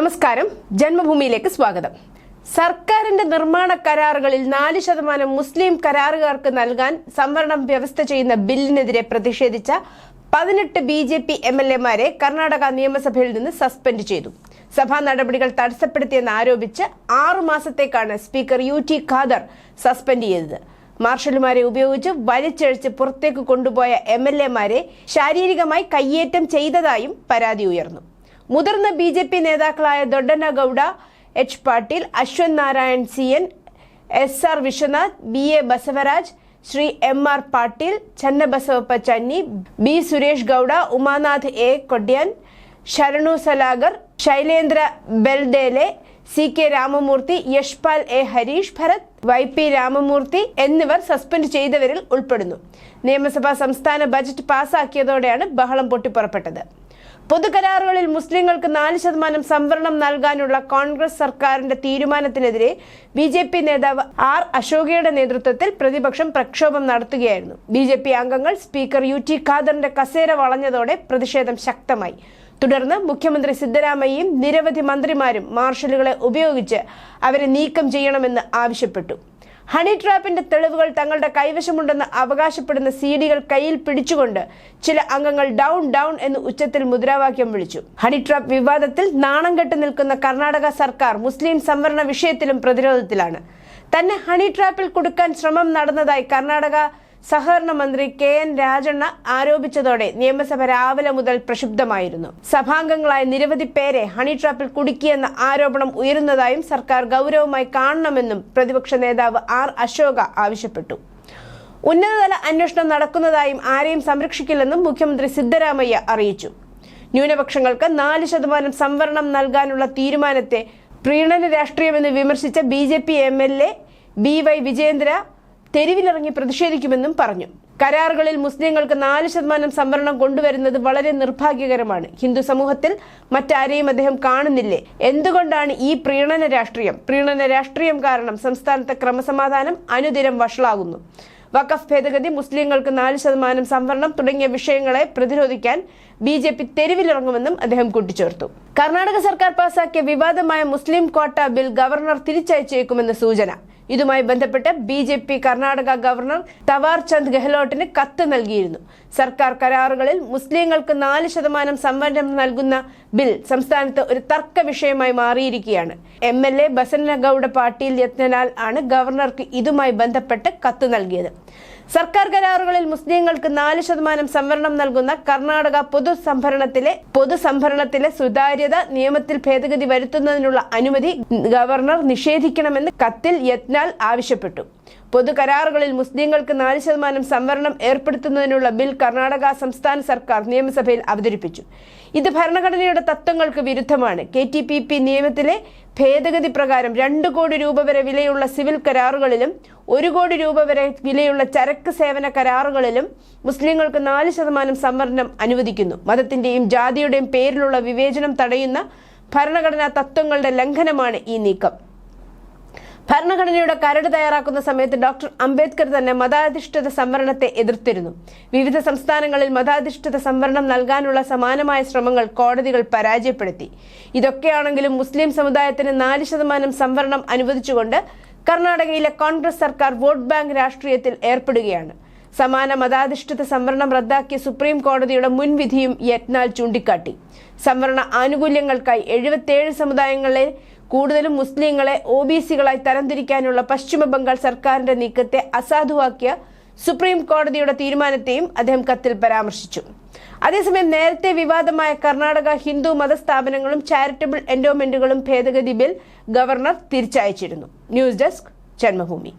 നമസ്കാരം. ജന്മഭൂമിയിലേക്ക് സ്വാഗതം. സർക്കാരിന്റെ നിർമ്മാണ കരാറുകളിൽ നാല് ശതമാനം മുസ്ലിം കരാറുകാർക്ക് നൽകാൻ സംവരണം വ്യവസ്ഥ ചെയ്യുന്ന ബില്ലിനെതിരെ പ്രതിഷേധിച്ച പതിനെട്ട് B J P M L എമാരെ കർണാടക നിയമസഭയിൽ നിന്ന് സസ്പെൻഡ് ചെയ്തു. സഭാ നടപടികൾ തടസ്സപ്പെടുത്തിയെന്ന് ആരോപിച്ച് ആറു മാസത്തേക്കാണ് speaker U T Khader suspend ചെയ്തത്. മാർഷലുമാരെ ഉപയോഗിച്ച് വലിച്ചഴിച്ച് പുറത്തേക്ക് കൊണ്ടുപോയ എം എൽ എമാരെ ശാരീരികമായി കയ്യേറ്റം ചെയ്തതായും പരാതി ഉയർന്നു. മുതിർന്ന ബി ജെ പി നേതാക്കളായ Doddanagouda H Patil Ashwath Narayan C N S R Vishwanath B A Basavaraj Shri M R Patil Channabasappa Channi B Suresh Gowda Umanath A Kodiyan Sharanu Salagar Shailendra Beldale C K Ramamurthy Yashpal A Harish Bharath Y P Ramamurthy എന്നിവർ suspend ചെയ്തവരിൽ ഉൾപ്പെടുന്നു. നിയമസഭാ സംസ്ഥാന budget പാസാക്കിയതോടെയാണ് ബഹളം പൊട്ടിപ്പുറപ്പെട്ടത്. പൊതുകരാറുകളിൽ മുസ്ലിങ്ങൾക്ക് നാല് ശതമാനം സംവരണം നൽകാനുള്ള കോൺഗ്രസ് സർക്കാരിന്റെ തീരുമാനത്തിനെതിരെ ബി ജെ പി നേതാവ് ആർ അശോകയുടെ നേതൃത്വത്തിൽ പ്രതിപക്ഷം പ്രക്ഷോഭം നടത്തുകയായിരുന്നു. ബി ജെ പി അംഗങ്ങൾ സ്പീക്കർ യു ടി ഖാദറിന്റെ കസേര വളഞ്ഞതോടെ പ്രതിഷേധം ശക്തമായി. തുടർന്ന് മുഖ്യമന്ത്രി സിദ്ധരാമയ്യയും നിരവധി മന്ത്രിമാരും മാർഷലുകളെ ഉപയോഗിച്ച് അവരെ നീക്കം ചെയ്യണമെന്ന് ആവശ്യപ്പെട്ടു. ഹണി ട്രാപ്പിന്റെ തെളിവുകൾ തങ്ങളുടെ കൈവശമുണ്ടെന്ന് അവകാശപ്പെടുന്ന സി ഡികൾ കയ്യിൽ പിടിച്ചുകൊണ്ട് ചില അംഗങ്ങൾ ഡൗൺ ഡൗൺ എന്ന് ഉച്ചത്തിൽ മുദ്രാവാക്യം വിളിച്ചു. ഹണി ട്രാപ്പ് വിവാദത്തിൽ നാണം കെട്ട് നിൽക്കുന്ന കർണാടക സർക്കാർ മുസ്ലിം സംവരണ വിഷയത്തിലും പ്രതിരോധത്തിലാണ്. തന്നെ ഹണി ട്രാപ്പിൽ കൊടുക്കാൻ ശ്രമം നടന്നതായി കർണാടക സഹകരണ മന്ത്രി കെ എൻ രാജണ്ണ ആരോപിച്ചതോടെ നിയമസഭ രാവിലെ മുതൽ പ്രക്ഷുബ്ധമായിരുന്നു. സഭാംഗങ്ങളായ നിരവധി പേരെ ഹണി ട്രാപ്പിൽ കുടുക്കിയെന്ന ആരോപണം ഉയരുന്നതായും സർക്കാർ ഗൗരവമായി കാണണമെന്നും പ്രതിപക്ഷ നേതാവ് ആർ അശോക ആവശ്യപ്പെട്ടു. ഉന്നതതല അന്വേഷണം നടക്കുന്നതായും ആരെയും സംരക്ഷിക്കില്ലെന്നും മുഖ്യമന്ത്രി സിദ്ധരാമയ്യ അറിയിച്ചു. ന്യൂനപക്ഷങ്ങൾക്ക് നാല് ശതമാനം സംവരണം നൽകാനുള്ള തീരുമാനത്തെ പ്രീണന രാഷ്ട്രീയമെന്ന് വിമർശിച്ച B J P M L A B Y Vijayendra തെരുവിലിറങ്ങി പ്രതിഷേധിക്കുമെന്നും പറഞ്ഞു. കരാറുകളിൽ മുസ്ലിങ്ങൾക്ക് നാല് ശതമാനം സംവരണം കൊണ്ടുവരുന്നത് വളരെ നിർഭാഗ്യകരമാണ്. ഹിന്ദു സമൂഹത്തിൽ മറ്റാരെയും അദ്ദേഹം കാണുന്നില്ലേ? എന്തുകൊണ്ടാണ് ഈ പ്രീണന രാഷ്ട്രീയം? പ്രീണന രാഷ്ട്രീയം കാരണം സംസ്ഥാനത്തെ ക്രമസമാധാനം അനുദിനം വഷളാകുന്നു. വഖഫ് ഭേദഗതി മുസ്ലിങ്ങൾക്ക് നാല് ശതമാനം സംവരണം തുടങ്ങിയ വിഷയങ്ങളെ പ്രതിരോധിക്കാൻ ബി ജെ പി തെരുവിലിറങ്ങുമെന്നും അദ്ദേഹം കൂട്ടിച്ചേർത്തു. കർണാടക സർക്കാർ പാസാക്കിയ വിവാദമായ മുസ്ലിം ക്വാട്ട ബിൽ ഗവർണർ തിരിച്ചയച്ചേക്കുമെന്ന് സൂചന. ഇതുമായി ബന്ധപ്പെട്ട് B J P Karnataka governor Thawar Chand ഗെഹ്ലോട്ടിന് കത്ത് നൽകിയിരുന്നു. സർക്കാർ കരാറുകളിൽ മുസ്ലിങ്ങൾക്ക് നാല് ശതമാനം സംവരണം നൽകുന്ന ബിൽ സംസ്ഥാനത്ത് ഒരു തർക്ക വിഷയമായി മാറിയിരിക്കുകയാണ്. M L A Basanagouda Patil Yatnal ആണ് ഗവർണർക്ക് ഇതുമായി ബന്ധപ്പെട്ട് കത്ത് നൽകിയത്. സർക്കാർ കരാറുകളിൽ മുസ്ലിങ്ങൾക്ക് നാല് ശതമാനം സംവരണം നൽകുന്ന കർണാടക പൊതുസംഭരണത്തിലെ പൊതുസംഭരണത്തിലെ സുതാര്യത നിയമത്തിൽ ഭേദഗതി വരുത്തുന്നതിനുള്ള അനുമതി ഗവർണർ നിഷേധിക്കണമെന്ന് കത്തിൽ യത്നാൽ ആവശ്യപ്പെട്ടു. പൊതുകരാറുകളിൽ മുസ്ലിങ്ങൾക്ക് നാല് ശതമാനം സംവരണം ഏർപ്പെടുത്തുന്നതിനുള്ള ബിൽ കർണാടക സംസ്ഥാന സർക്കാർ നിയമസഭയിൽ അവതരിപ്പിച്ചു. ഇത് ഭരണഘടനയുടെ തത്വങ്ങൾക്ക് വിരുദ്ധമാണ്. കെ ടി പി പി നിയമത്തിലെ ഭേദഗതി പ്രകാരം രണ്ട് കോടി രൂപ വരെ വിലയുള്ള സിവിൽ കരാറുകളിലും ഒരു കോടി രൂപ വരെ വിലയുള്ള ചരക്ക് സേവന കരാറുകളിലും മുസ്ലിങ്ങൾക്ക് നാല് ശതമാനം സംവരണം അനുവദിക്കുന്നു. മതത്തിന്റെയും ജാതിയുടെയും പേരിലുള്ള വിവേചനം തടയുന്ന ഭരണഘടനാ തത്വങ്ങളുടെ ലംഘനമാണ് ഈ നീക്കം. ഭരണഘടനയുടെ കരട് തയ്യാറാക്കുന്ന സമയത്ത് ഡോക്ടർ അംബേദ്കർ തന്നെ മതാധിഷ്ഠിത സംവരണത്തെ എതിർത്തിരുന്നു. വിവിധ സംസ്ഥാനങ്ങളിൽ മതാധിഷ്ഠിത സംവരണം നൽകാനുള്ള സമാനമായ ശ്രമങ്ങൾ കോടതികൾ പരാജയപ്പെടുത്തി. ഇതൊക്കെയാണെങ്കിലും മുസ്ലിം സമുദായത്തിന് നാല് ശതമാനം സംവരണം അനുവദിച്ചുകൊണ്ട് കർണാടകയിലെ കോൺഗ്രസ് സർക്കാർ വോട്ട് ബാങ്ക് രാഷ്ട്രീയത്തിൽ ഏർപ്പെടുകയാണ്. സമാന മതാധിഷ്ഠിത സംവരണം റദ്ദാക്കിയ സുപ്രീം കോടതിയുടെ മുൻവിധിയും യത്നാൽ ചൂണ്ടിക്കാട്ടി. സംവരണ ആനുകൂല്യങ്ങൾക്കായി എഴുപത്തിയേഴ് സമുദായങ്ങളെ കൂടുതലും മുസ്ലിങ്ങളെ ഒ ബി സികളായി തരംതിരിക്കാനുള്ള പശ്ചിമ ബംഗാൾ സർക്കാരിന്റെ നീക്കത്തെ അസാധുവാക്കിയ സുപ്രീം കോടതിയുടെ തീരുമാനത്തെയും അദ്ദേഹം കത്തിൽ പരാമർശിച്ചു. അതേസമയം നേരത്തെ വിവാദമായ കർണാടക ഹിന്ദു മതസ്ഥാപനങ്ങളും ചാരിറ്റബിൾ എൻഡോമെന്റുകളും ഭേദഗതി bill governor തിരിച്ചയച്ചിരുന്നു. News desk Janmabhoomi.